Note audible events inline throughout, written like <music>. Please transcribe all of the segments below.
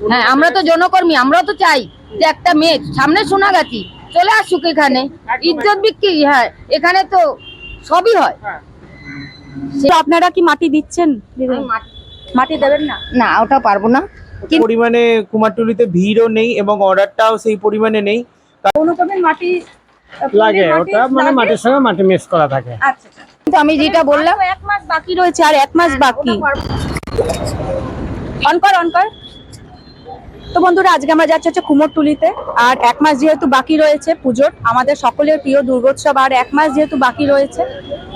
হ্যাঁ আমরা তো জনকর্মী আমরা তো চাই যে একটা মেয়ে সামনে সোনাগাছি চলে আসুক এখানে ইজ্জত বিক্রি হ্যাঁ এখানে তো সবই হয়। তো আপনারা কি মাটি দিচ্ছেন? মাটি দেবেন না? না ওটা পারব না। পরিমাণে কুমারটুলিতে ভিড়ও নেই এবং অর্ডারটাও সেই পরিমাণে নেই। মাটি লাগে ওটা মানে মাটির সঙ্গে মাটি মিক্স করা থাকে। আচ্ছা আচ্ছা। কিন্তু আমি যেটা বললাম এক মাস বাকি রয়েছে আর এক মাস বাকি। অন কর অন কর তো বন্ধুরা, আজকে আমরা যাচ্ছি হচ্ছে কুমোরটুলিতে। আর এক মাস যেহেতু বাকি রয়েছে পুজোর, আমাদের সকলের প্রিয় দুর্গোৎসব আর এক মাস যেহেতু বাকি রয়েছে,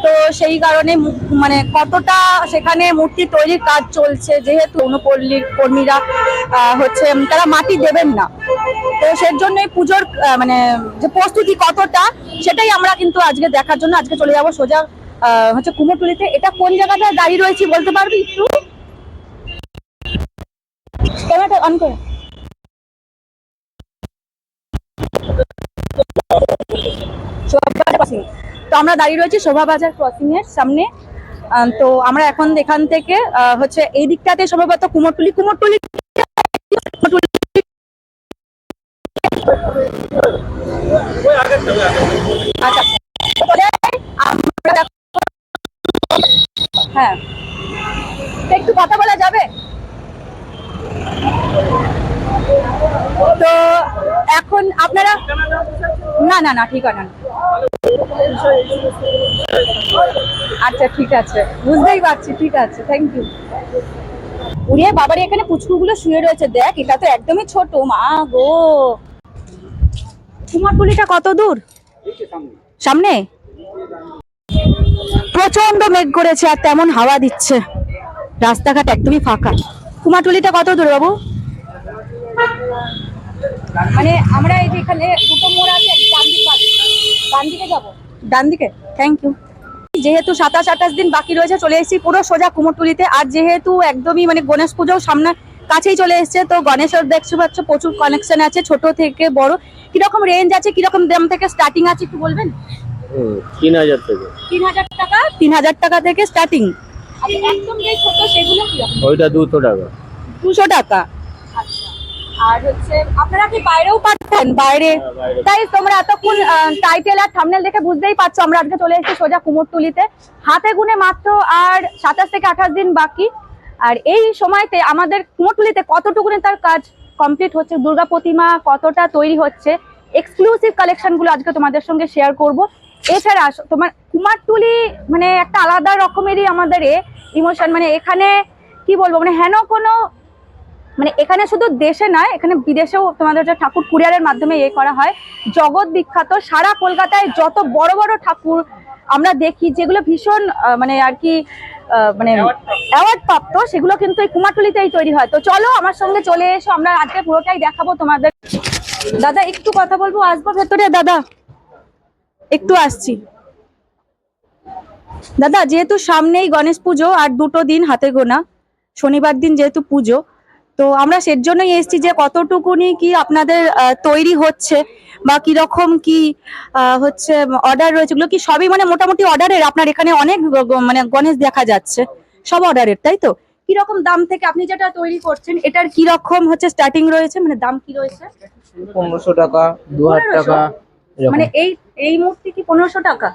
তো সেই কারণে মানে কতটা সেখানে মূর্তি তৈরির কাজ চলছে, যেহেতু অনুপল্লীর কর্মীরা হচ্ছে তারা মাটি দেবেন না। তো সেই জন্যই পুজোর মানে যে প্রস্তুতি কতটা, সেটাই আমরা কিন্তু আজকে দেখার জন্য আজকে চলে যাব সোজা হচ্ছে কুমোরটুলিতে। এটা কোন জায়গাটা দাঁড়িয়ে রয়েছি বলতে পারবি একটু? অন করে। তো আমরা দাঁড়িয়ে রয়েছি শোভাবাজার ক্রসিং এর সামনে। তো আমরা এখন এখান থেকে হচ্ছে এই দিকটাতে সম্ভবত কুমোরটুলি কুমোরটুলি আচ্ছা। হ্যাঁ। একটু কথা বলা যাবে? তো এখন আপনারা না না না ঠিকানা। আচ্ছা ঠিক আছে। বুঝতেই পারছি, ঠিক আছে থ্যাংক ইউ উড়িয়ে বাবার, এখানে পুচকুগুলো শুয়ে রয়েছে, দেখ, এটা তো একদমই ছোট, মা গো। কুমারটুলিটা কত দূর? সামনে? প্রচণ্ড মেঘ করেছে, আর তেমন হাওয়া দিচ্ছে। রাস্তাঘাট একদমই ফাঁকা। কুমারটুলিটা কত দূর, বাবু? মানে আমরা এই যে এখানে দুটো মোড় আছে ডান দিক ডান দিকে যাব। ডান দিকে থ্যাংক ইউ যেহেতু সাতাশ আঠাশ দিন বাকি রয়েছে চলে এসেছি পুরো সোজা কুমোরটুলিতে। আর যেহেতু একদমই মানে গণেশ পুজো সামনে কাছেই চলে এসেছে তো গণেশের দেখতে পাচ্ছ প্রচুর কানেকশন আছে ছোট থেকে বড়। কীরকম রেঞ্জ আছে কীরকম দাম থেকে স্টার্টিং আছে একটু বলবেন? তিন হাজার থেকে। তিন হাজার টাকা? তিন হাজার টাকা থেকে স্টার্টিং একদম যে ছোট সেগুলো কীরকম? ওইটা দুশো টাকা। দুশো টাকা। আচ্ছা। আর হচ্ছে আপনারা কি বাইরেও পাঠান বাইরে। তাই তোমরা এতক্ষণ টাইটেল আর থামনেল দেখে বুঝতেই পারছ আমরা আজকে চলে এসেছি সোজা কুমোরটুলিতে। হাতে গুনে মাত্র আর সাতাশ থেকে আঠাশ দিন বাকি। আর এই সময়তে আমাদের কুমোরটুলিতে কতটুকুনি তার কাজ কমপ্লিট হচ্ছে দুর্গা প্রতিমা কতটা তৈরি হচ্ছে এক্সক্লুসিভ কালেকশনগুলো আজকে তোমাদের সঙ্গে শেয়ার করব। এছাড়া তোমার কুমারটুলি মানে একটা আলাদা রকমেরই আমাদের ইমোশন মানে এখানে কি বলব মানে হেন কোনো মানে এখানে শুধু দেশে নয়, এখানে বিদেশেও তোমাদের ঠাকুর কুরিয়ারের মাধ্যমে ইয়ে করা হয়। জগৎ বিখ্যাত, সারা কলকাতায় যত বড় বড় ঠাকুর আমরা দেখি, যেগুলো ভীষণ মানে আর কি মানে অ্যাওয়ার্ড প্রাপ্ত সেগুলো কিন্তু এই কুমারটুলিতেই তৈরি হয়। তো চলো আমার সঙ্গে চলে এসো, আমরা আজকে পুরোটাই দেখাবো তোমাদের। দাদা, একটু কথা বলব, আসব ভেতরে? দাদা, একটু আসছি। দাদা, যেহেতু সামনেই গণেশ পুজো আর দুটো দিন হাতে গোনা, শনিবার দিন যেহেতু পুজো তো আমরা সের জন্যই এসেছি যে কতটুকুনি কি আপনাদের তৈরি হচ্ছে বা কীরকম কি হচ্ছে অর্ডার রয়েছে। এগুলো কি সবই মানে মোটামুটি অর্ডারের আপনার এখানে অনেক মানে গণেশ দেখা যাচ্ছে। সব অর্ডারের তাই তো? কীরকম দাম থেকে আপনি যেটা তৈরি করছেন এটার কি রকম হচ্ছে স্টার্টিং রয়েছে? মানে দাম কি রয়েছে? পনেরোশো টাকা দু হাজার টাকা মানে এই এই মূর্তি কি পনেরোশো টাকা?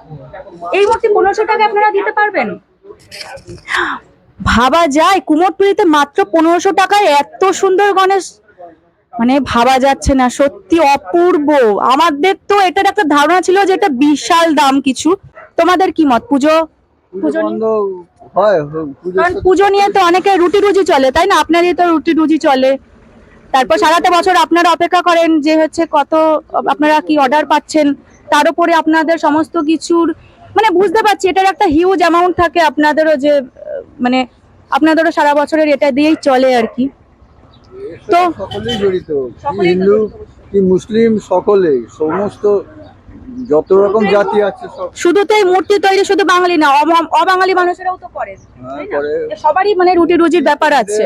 এই মূর্তি পনেরোশো টাকা আপনারা দিতে পারবেন? ভাবা যায়। কুমোরটুলিতে মাত্র পনেরোশো টাকায় এত সুন্দর গণেশ। মানে ভাবা যাচ্ছে না সত্যি অপূর্ব। আমাদের তো এটার একটা ধারণা ছিল যে এটা বিশাল দাম কিছু। তোমাদের কি মত? পুজো? পুজো নিয়ে? হয় তো অনেকে রুটি রুজি চলে তাই না? আপনারই তো রুটি রুজি চলে। তারপর সারাটা বছর আপনারা অপেক্ষা করেন যে হচ্ছে কত আপনারা কি অর্ডার পাচ্ছেন? তার উপরে আপনাদের সমস্ত কিছুর মানে বুঝতে পারছি এটার একটা হিউজ অ্যামাউন্ট থাকে আপনাদেরও যে মানে আপনাদেরও সারা বছরের এটা দিয়েই চলে আর কি তো সকলেই জড়িত হিন্দু কি মুসলিম সকলেই সমস্ত যত রকম জাতি আছে সব শুধু তো এই মূর্তি তৈরি শুধু বাঙালি না অবাঙালি মানুষেরাও তো হ্যাঁ? করে। সবারই মানে রুটি রুজির ব্যাপার আছে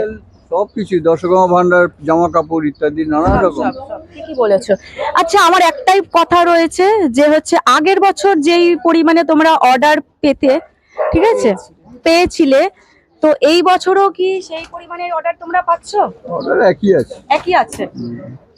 সব কিছু দশকর্মা ভান্ডার জামা কাপড় ইত্যাদি নানা রকম। ঠিকই বলেছ। আচ্ছা আমার একটাই কথা রয়েছে যে হচ্ছে আগের বছর যেই পরিমাণে তোমরা অর্ডার পেতে ঠিক আছে? পেয়েছিলে তো এই বছরও কি সেই পরিমাণের অর্ডার তোমরা পাচ্ছ? অর্ডার একই আছে। একই আছে?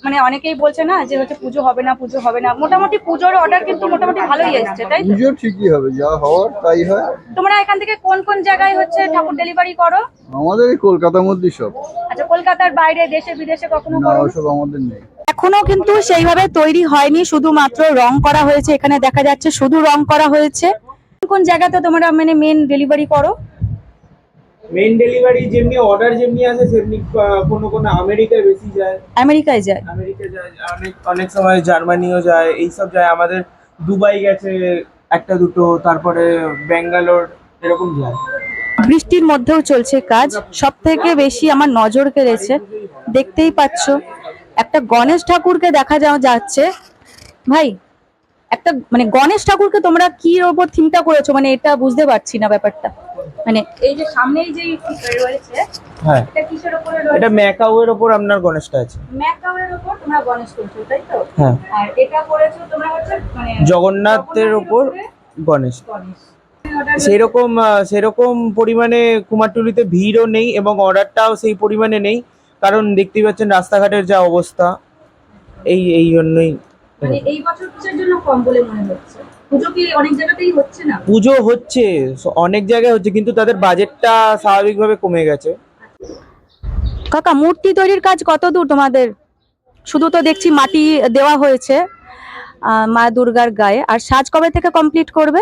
মানে অনেকেই বলছে না যে হচ্ছে পুজো হবে না পুজো হবে না। মোটামুটি পুজোর অর্ডার কিন্তু মোটামুটি ভালোই এসছে তাই তো? পুজো ঠিকই হবে যা হওয়ার তাই হয়। তোমরা এখান থেকে কোন কোন জায়গায় হচ্ছে ঠাকুর ডেলিভারি করো? আমাদের কলকাতার মধ্যেই সব। আচ্ছা কলকাতার বাইরে দেশে বিদেশে কখনো করো? না ওসব আমাদের নেই। এখনও কিন্তু সেইভাবে তৈরি হয়নি শুধুমাত্র রং করা হয়েছে। এখানে দেখা যাচ্ছে শুধু রং করা হয়েছে। কোন কোন জায়গাতে তোমরা মানে মেন ডেলিভারি করো? মেন ডেলিভারি যেমনি অর্ডার যেমনি আসে সেমনি কোনো কোনো আমেরিকায় বেশি যায়। আমেরিকায় যায়? আমেরিকা যায় অনেক অনেক সময় জার্মানিও যায় এইসব যায়। আমাদের দুবাই গেছে একটা দুটো তারপরে ব্যাঙ্গালোর এরকম যায়। বৃষ্টির মধ্যেও চলছে কাজ। সব থেকে বেশি আমার নজর কেড়েছে দেখতেই পাচ্ছ একটা গণেশ ঠাকুরকে দেখা যাওয়া যাচ্ছে। ভাই একটা মানে গণেশ ঠাকুরকে তোমরা কি ওপর থিমটা করেছ? মানে এটা বুঝতে পারছি না ব্যাপারটা। মানে এই যে সামনেই যে রয়েছে হ্যাঁ। এটা কিসের উপরে এটা ম্যাকাউয়ের ওপর আপনার গণেশটা আছে। ম্যাকাওয়ের উপর তোমরা গণেশ করছ তাই তো? হ্যাঁ। আর এটা করেছ তোমরা হচ্ছে মানে জগন্নাথের ওপর গণেশ। গণেশ। সেরকম সেরকম পরিমাণে কুমারটুলিতে ভিড়ও নেই এবং অর্ডারটাও সেই পরিমাণে নেই কারণ দেখতেই পাচ্ছেন রাস্তাঘাটের যা অবস্থা এই এই জন্যই মানে এই বছর কিসের জন্য কম বলে মনে হচ্ছে? পুজো কি অনেক জায়গাতেই হচ্ছে না? পুজো হচ্ছে অনেক জায়গায় হচ্ছে কিন্তু তাদের বাজেটটা স্বাভাবিকভাবে কমে গেছে। কাকা মূর্তি তৈরির কাজ কত দূর তোমাদের? শুধু তো দেখছি মাটি দেওয়া হয়েছে আহ, মা দুর্গার গায়ে। আর সাজ কবে থেকে কমপ্লিট করবে?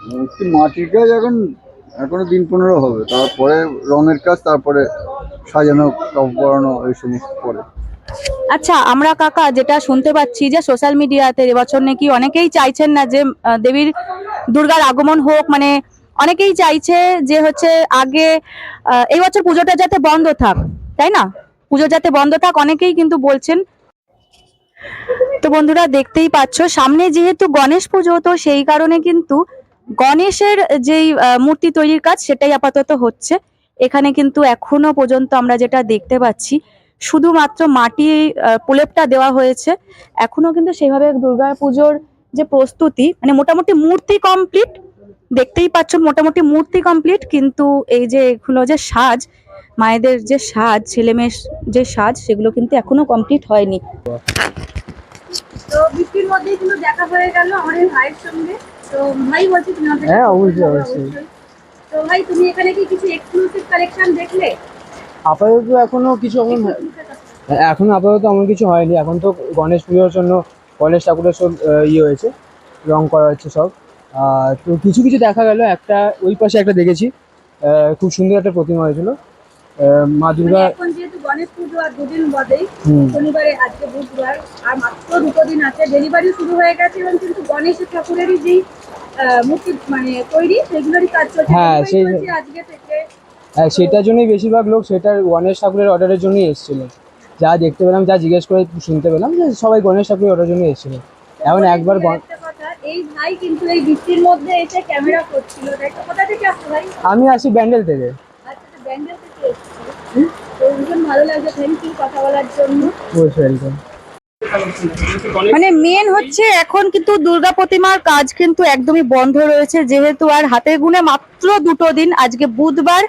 মূর্তি মাটির কাজ এখন এখনও দিন পনেরো হবে। তারপরে রঙের কাজ তারপরে সাজানো কাপড় পরানো এই সমস্ত পরে। আচ্ছা আমরা কাকা যেটা শুনতে পাচ্ছি যে সোশ্যাল মিডিয়াতে এবছর নাকি অনেকেই চাইছেন না যে দেবীর দুর্গার আগমন হোক মানে অনেকেই চাইছে যে হচ্ছে আগে এই বছর পুজোটা যাতে বন্ধ থাক, তাই না? পুজো যাতে বন্ধ থাক, অনেকেই কিন্তু বলছেন। তো বন্ধুরা, দেখতেই পাচ্ছ, সামনে যেহেতু গণেশ পুজো, তো সেই কারণে কিন্তু গণেশের যেই মূর্তি তৈরির কাজ, সেটাই আপাতত হচ্ছে। এখানে কিন্তু এখনও পর্যন্ত আমরা যেটা দেখতে পাচ্ছি শুধুমাত্র মাটি আহ, প্রলেপটা দেওয়া হয়েছে। এখনও কিন্তু সেভাবে দুর্গা পুজোর যে প্রস্তুতি মানে মোটামুটি মূর্তি কমপ্লিট দেখতেই পাচ্ছ মোটামুটি মূর্তি কমপ্লিট কিন্তু এই যে এগুলো যে সাজ মায়েদের যে সাজ ছেলে মেয়ের যে সাজ সেগুলো কিন্তু এখনও কমপ্লিট হয়নি। তো বৃষ্টির মধ্যেই কিন্তু দেখা হয়ে গেল আমাদের ভাইয়ের সঙ্গে। তো ভাই বলছি তুমি হ্যাঁ, অবশ্যই, অবশ্যই। তো ভাই তুমি এখানে কি কিছু এক্সক্লুসিভ কালেকশন দেখলে? আপাতত এখনও কিছু এমন এখন আপাতত এমন কিছু হয়নি। এখন তো গণেশ পুজোর জন্য গণেশ ঠাকুরের সব ইয়ে হয়েছে রং করা হচ্ছে সব। তো কিছু কিছু দেখা গেল একটা ওই পাশে একটা দেখেছি খুব সুন্দর একটা প্রতিমা হয়েছিল। মা মানে দুর্গা এখন যেহেতু গণেশ পুজো আর দুদিন বাদেই শনিবারে আজকে বুধবার আর মাত্র দুটো দিন আছে ডেলিভারি শুরু হয়ে গেছে এবং কিন্তু গণেশ ঠাকুরেরই যেই মূর্তি মানে তৈরি সেগুলোরই কাজ চলছে। হ্যাঁ, সেই- আজকে থেকে হ্যাঁ, সেটার জন্যই বেশিরভাগ লোক সেটার গণেশ ঠাকুরের অর্ডারের জন্যই এসেছিল। যা দেখতে পেলাম যা জিজ্ঞেস করে শুনতে পেলাম যে সবাই গণেশ ঠাকুরের অর্ডারের জন্যই এসেছিল। এখন একবার গণ- এই ভাই কিন্তু এই বৃষ্টির মধ্যে এসে ক্যামেরা করছিল কোথা থেকে আসছো ভাই? আমি আসি ব্যান্ডেল থেকে। আচ্ছা ব্যান্ডেল থেকে এসেছ। ভালো লাগছে থ্যাংক ইউ কথা বলার জন্য। মোস্ট ওয়েলকাম মানে মেন হচ্ছে এখন কিন্তু দুর্গা প্রতিমার কাজ কিন্তু একদমই বন্ধ রয়েছে যেহেতু আর হাতে গুনে মাত্র দুটো দিন আজকে বুধবার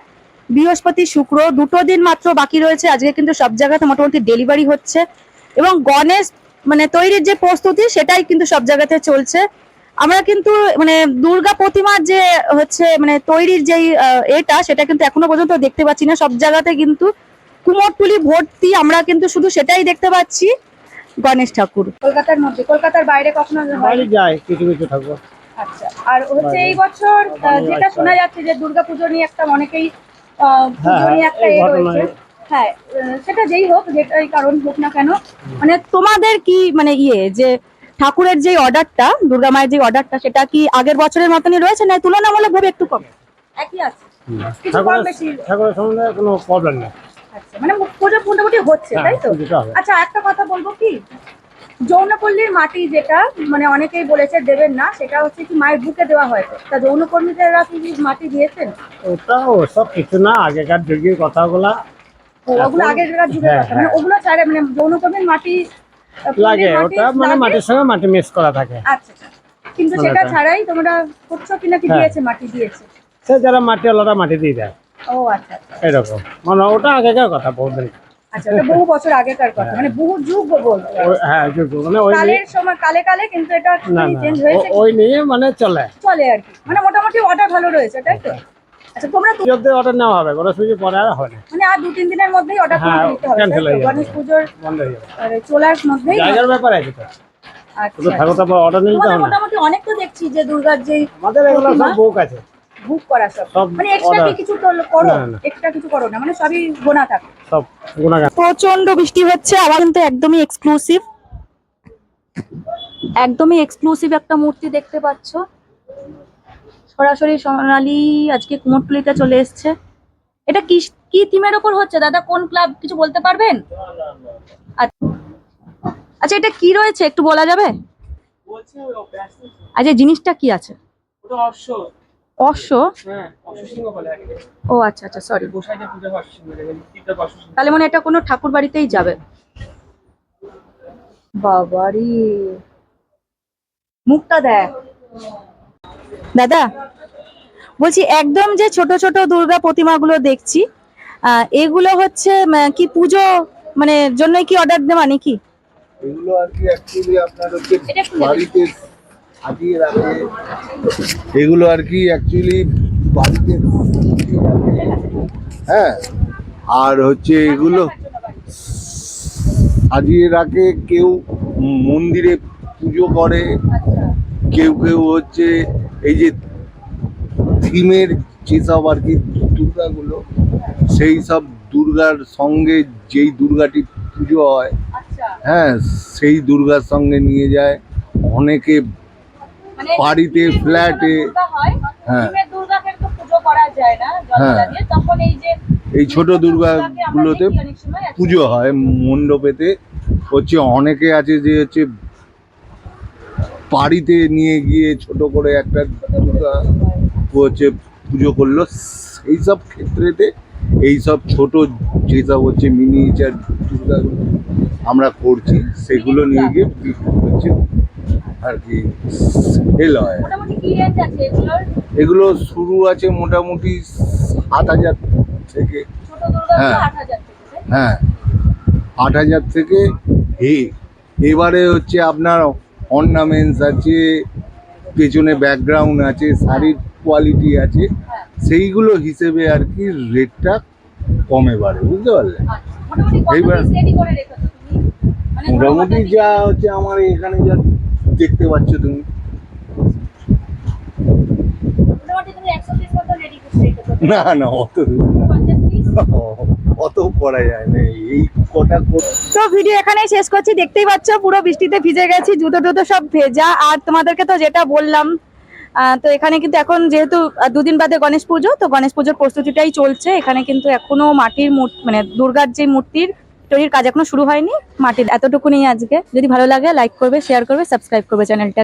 বৃহস্পতি শুক্র দুটো দিন মাত্র বাকি রয়েছে। আজকে কিন্তু সব জায়গাতে মোটামুটি ডেলিভারি হচ্ছে। এবং গণেশ মানে তৈরির যে প্রস্তুতি সেটাই কিন্তু সব জায়গাতে চলছে। আমরা কিন্তু মানে দুর্গা প্রতিমার যে হচ্ছে মানে তৈরির যেই এটা সেটা কিন্তু এখনও পর্যন্ত দেখতে পাচ্ছি না। সব জায়গাতে কিন্তু কুমোরটুলি ভর্তি আমরা কিন্তু শুধু সেটাই দেখতে পাচ্ছি। গণেশ ঠাকুর। কলকাতার মধ্যে কলকাতার বাইরে কখনো বাড়ি যায় কিছু কিছু থাকব আচ্ছা আর হচ্ছে এই বছর যেটা শোনা যাচ্ছে যে দুর্গাপুজো নিয়ে একটা অনেকেই একটা এ হ্যাঁ, রয়েছে হ্যাঁ সেটা যেই হোক যেটাই কারণ হোক না কেন মানে তোমাদের কি মানে ইয়ে যে ঠাকুরের যে অর্ডারটা দুর্গা মায়ের যে অর্ডারটা সেটা কি আগের বছরের মতনই রয়েছে না তুলনামূলক ভাবে একটু কম? একই আছে। কিছু কম বেশি। ঠাকুরের সম্বন্ধে কোনো প্রবলেম নেই। আচ্ছা মানে পুজো মোটামুটি হচ্ছে হ্যাঁ, তাই তো? আচ্ছা একটা কথা বলব কি? যৌনপল্লীর মাটি যেটা মানে অনেকেই বলেছে দেবেন না সেটা হচ্ছে কি মায়ের বুকে দেওয়া হয় তো। যৌনকর্মীদেররা কি মাটি দিয়েছেন? ওটা ওসব কিছু না আগেকার যুগের কথাগুলা। ওগুলো আগের যুগের হ্যাঁ, কথা মানে ওগুলো ছাড়া মানে যৌনকর্মীর মাটি লাগে ওটা মানে মাটির সঙ্গে মাটি মিক্স করা থাকে। আচ্ছা আচ্ছা। কিন্তু মানে সেটা ছাড়াই তোমরা করছ কি নাকি হ্যাঁ। দিয়েছে মাটি দিয়েছে? সে যারা মাটি আলাদা মাটি দিয়ে দেয়। ও আচ্ছা আচ্ছা। এরকম। মানে ওটা আগেকার কথা বহুদিন। আচ্ছা বহু বছর আগেকার কথা। মানে বহু যুগ বলতে হ্যাঁ যুগ মানে ওই কালের সময় কালে কালে কিন্তু এটা চেঞ্জ হয়েছে। ওই নিয়ে মানে চলে। চলে আর কি। মানে মোটামুটি অর্ডার ভালো রয়েছে তাই তো? আচ্ছা তোমরা যদি অর্ডার নেওয়া হবে গণেশ পরে আর হয় মানে আর দু তিন দিনের মধ্যেই অর্ডার করে হ্যাঁ, দিতে হবে? হয়ে। গণেশ পুজোর বন্ধ হয়ে যাবে। চলার মধ্যেই জায়গার ব্যাপার আছে আচ্ছা। ঠাকুর তারপর অর্ডার নিতে হবে মোটামুটি অনেক তো দেখছি যে দুর্গার যে আমাদের এগুলো সব বুক আছে। বুক করা সব। মানে এক্সট্রা কি কিছু করো। এক্সট্রা কিছু করো না মানে সবই গোনা থাকে। সব গুণাগান প্রচণ্ড বৃষ্টি হচ্ছে আবার কিন্তু একদমই এক্সক্লুসিভ একদমই এক্সক্লুসিভ একটা মূর্তি দেখতে পাচ্ছ। সরাসরি সোনালি আজকে কুমোরটুলিতে চলে এসেছে। এটা কি কি থিমের ওপর হচ্ছে? দাদা কোন ক্লাব কিছু বলতে পারবেন? আচ্ছা আচ্ছা এটা কি রয়েছে? একটু বলা যাবে? আচ্ছা জিনিসটা কি আছে? অশ্ব? ও আচ্ছা আচ্ছা সরি তাহলে মানে এটা কোনো ঠাকুর বাড়িতেই যাবে। বাবারি। মুখটা দেখ। দাদা বলছি একদম যে ছোট ছোট দুর্গা প্রতিমাগুলো দেখছি এগুলো হচ্ছে কি পুজো মানে জন্যই কি অর্ডার দেওয়া নাকি? এগুলো আর কি অ্যাকচুয়ালি আপনার হচ্ছে। বাড়িতে সাজিয়ে রাখে এগুলো আর কি অ্যাকচুয়ালি বাড়িতে হ্যাঁ আর হচ্ছে এগুলো সাজিয়ে রাখে কেউ মন্দিরে পুজো করে কেউ কেউ হচ্ছে এই যে থিমের যেসব আর কি দুর্গাগুলো সেই সব দুর্গার সঙ্গে যেই দুর্গাটি পুজো হয় হ্যাঁ সেই দুর্গার সঙ্গে নিয়ে যায় অনেকে বাড়িতে, ফ্ল্যাটে, দুর্গা হয়, হ্যাঁ। এই ছোট দুর্গাগুলোতে। পুজো হয় মণ্ডপেতে। হচ্ছে অনেকে আছে যে হচ্ছে বাড়িতে নিয়ে গিয়ে ছোট করে একটা দুর্গা হচ্ছে পুজো করল। সেই সব ক্ষেত্রেতে এই সব ছোট যেসব হচ্ছে মিনিয়েচার দুর্গাগুলো আমরা করছি সেগুলো নিয়ে গিয়ে হচ্ছে আর কি সেল হয় এগুলো শুরু আছে মোটামুটি সাত হাজার থেকে। হ্যাঁ। হ্যাঁ। আট হাজার থেকে হে এবারে হচ্ছে আপনার অর্নামেন্টস আছে পেছনে ব্যাকগ্রাউন্ড আছে শাড়ির কোয়ালিটি আছে সেইগুলো হিসেবে আর কি রেটটা কমে বাড়ে বুঝতে পারলে? আচ্ছা, এইবার-? মানে মোটামুটি যা হচ্ছে আমার এখানে যা দেখতে পাচ্ছ তুমি। না না অত <laughs> অত করা যায় না এই কটা তো ভিডিও এখানেই শেষ করছি দেখতেই পাচ্ছ পুরো বৃষ্টিতে ভিজে গেছি জুতো টুতো সব ভেজা। আর তোমাদেরকে তো যেটা বললাম তো এখানে কিন্তু এখন যেহেতু দুদিন বাদে গণেশ পুজো তো গণেশ পুজোর প্রস্তুতিটাই চলছে। এখানে কিন্তু এখনও মাটির মূর্তি মানে দুর্গার যে মূর্তির তৈরির কাজ এখনও শুরু হয়নি। মাটির এতটুকুনি আজকে। যদি ভালো লাগে লাইক করবে শেয়ার করবে সাবস্ক্রাইব করবে চ্যানেলটা।